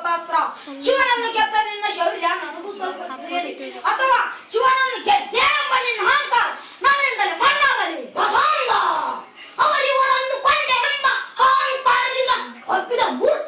ಸರ್ಪತಾಸ್ತ್ರ ಶಿವನನ್ನು ಗೆದ್ದ ನಿನ್ನ ಶೌರ್ಯ ನನಗೂ ಸ್ವಲ್ಪ ಸರಿಯಲಿ ಅಥವಾ ಶಿವನನ್ನು ಗೆದ್ದೆ ಎಂಬ ನಿನ್ನ ಅಹಂಕಾರ ನನ್ನಿಂದಲೇ ಮಣ್ಣಾಗಲಿ ಬಸಂಗ ಅವರಿವರನ್ನು ಕೊಂಡೆ ಎಂಬ ಅಹಂಕಾರದಿಂದ ಒಪ್ಪಿದ ಮೂರ್ತಿ